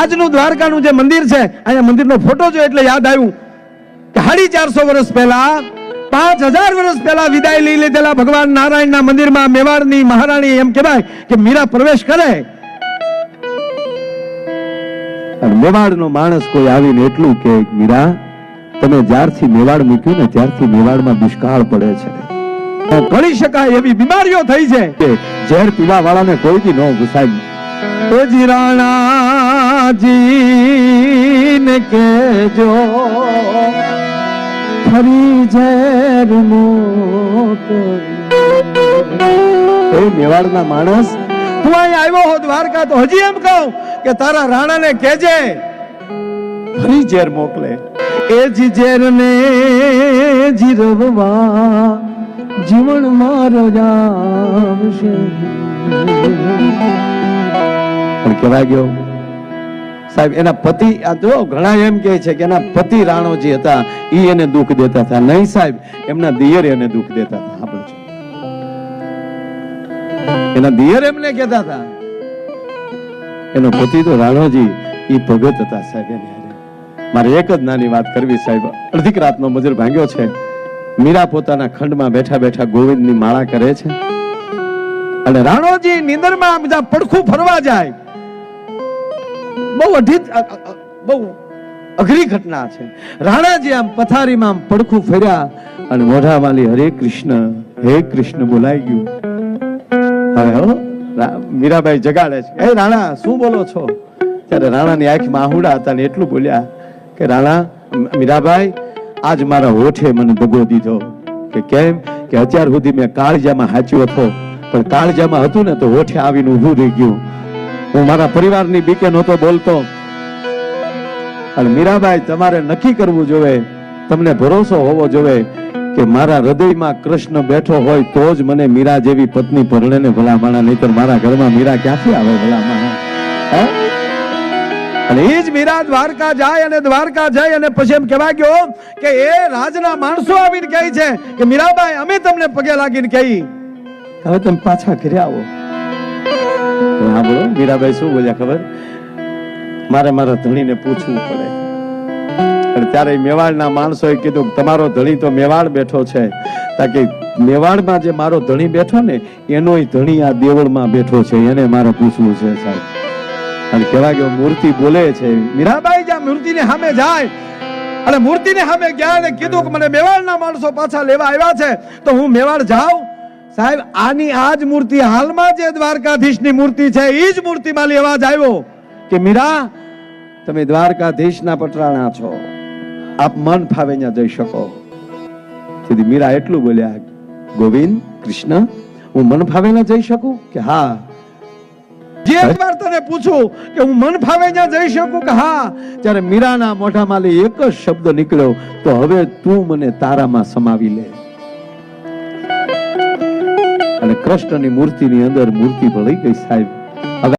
આજનું દ્વારકાનું જે મંદિર છે, અહીંયા મંદિરનો ફોટો જો એટલે યાદ આવ્યું કે સાડી ચારસો વર્ષ પહેલા, પાંચ હજાર વર્ષ પહેલા વિદાય લઈ લીધેલા ભગવાન નારાયણના મંદિરમાં મેવાડની મહારાણી એમ કહેવાય કે મીરા પ્રવેશ કરે. અને મેવાડનો માણસ કોઈ આવીને એટલું કે મીરા, તમે જ્યારથી મેવાડ મૂક્યું ને ત્યારથી મેવાડમાં દુષ્કાળ પડે છે. ગણી શકાય એવી બીમારીઓ થઈ છે કે ઝેર પીવા વાળાને કોઈ દી ન ઘુસાય એ જીરાણાજી ને કેજો ફરી ઝેર એ મેવાડના માણસ? તું અહીં આવ્યો હો દ્વારકા તો હજી એમ કહું કે તારા રાણાને કેજે ફરી ઝેર મોકલે. એ જી ઝેર ને જીરવવા જીવન મારો જામશે પણ કહેવાય ગયો. સાહેબ, એના પતિ, આ જો ઘણા એમ કહે છે કે એના પતિ રાણોજી હતા એ એને દુઃખ દેતા હતા. નહીં સાહેબ, એમના દિયર એને દુઃખ દેતા હતા. આપણે. એના દિયર એમને કહેતા હતા. એનો પતિ તો રાણોજી એ ભગત હતા સાહેબ એને મારે એક જ નાની વાત કરવી સાહેબ. અડધીક રાતનો મજૂર ભાંગ્યો છે. મીરા પોતાના ખંડમાં બેઠા બેઠા ગોવિંદની માળા કરે છે. અને રાણોજી નીંદરમાં બધા પડખું ફરવા જાય. બહુ અઢી બહુ અઘરી ઘટના છે. રાણાજી આમ પથારીમાં આમ પડખું ફર્યા અને મોઢા વાલી હરે કૃષ્ણ, હે કૃષ્ણ બોલાઈ ગયું. હવે મીરાબાઈ જગાડે છે. હે રાણા, શું બોલો છો? ત્યારે રાણાની આંખમાં આહુડા હતા ને એટલું બોલ્યા કે રાણા મીરાબાઈ, આજ મારા હોઠે મને દગો દીધો. કે કેમ? કે અત્યાર સુધી મેં કાળજામાં હાચ્યો હતો. પણ કાળજામાં હતું ને તો હોઠે આવીને ઊભું રહી ગયું. હું મારા પરિવારની બીકે નહોતો બોલતો. અને મીરાબાઈ તમારે નક્કી કરવું જોવે, તમને ભરોસો હોવો જોવે કે મારા હૃદયમાં કૃષ્ણ બેઠો હોય તો જ મને મીરા જેવી પત્ની પરણે ને ભલા માણા નહીતર મારા ઘરમાં મીરા ક્યાંથી આવે ભલા અને એ જ મીરા દ્વારકા જાય અને દ્વારકા જાય અને પછી એમ કહેવા ગયો કે એ રાજના માણસો આવીને કહે છે કે મીરાબાઈ, અમે તમને પગે લાગીને કહી. હવે તમે પાછા ઘરે આવો. બોલો. મીરાબાઈ, શું બોલ્યા ખબર? મારે મારા ધણીને પૂછવું પડે. અને ત્યારે મેવાડના માણસોએ કીધું તમારો ધણી તો મેવાડ બેઠો છે. તાકે મેવાડમાં જે મારો ધણી બેઠો ને, એનોય ધણી આ દેવળમાં બેઠો છે. એને મારે પૂછવું છે, સાહેબ. અને કેવા કે મૂર્તિ બોલે છે. મીરાબાઈ, જ્યાં મૂર્તિને સામે જાય, અને મૂર્તિને સામે ગયા અને કીધું કે મને મેવાડના માણસો પાછા લેવા આવ્યા છે, તો હું મેવાડ જાઉં સાહેબ આની આ જ મૂર્તિ હાલમાં જે દ્વારકાધીશની મૂર્તિ છે એ જ મૂર્તિમાં જ આવ્યો કે મીરા તમે દ્વારકાધીશના પટરાણા છો. આપ મન ફાવે ત્યાં જઈ શકો. તેથી મીરા એટલું બોલ્યા ગોવિંદ કૃષ્ણ હું મન ફાવે ના જઈ શકું? કે હા. જે વાર તને પૂછું કે હું મન ફાવે ત્યાં જઈ શકું? કે હા. ત્યારે મીરાના મોઢામાં એક જ શબ્દ નીકળ્યો તો હવે તું મને તારામાં સમાવી લે. કૃષ્ણની મૂર્તિની અંદર મૂર્તિ ભળી ગઈ સાહેબ.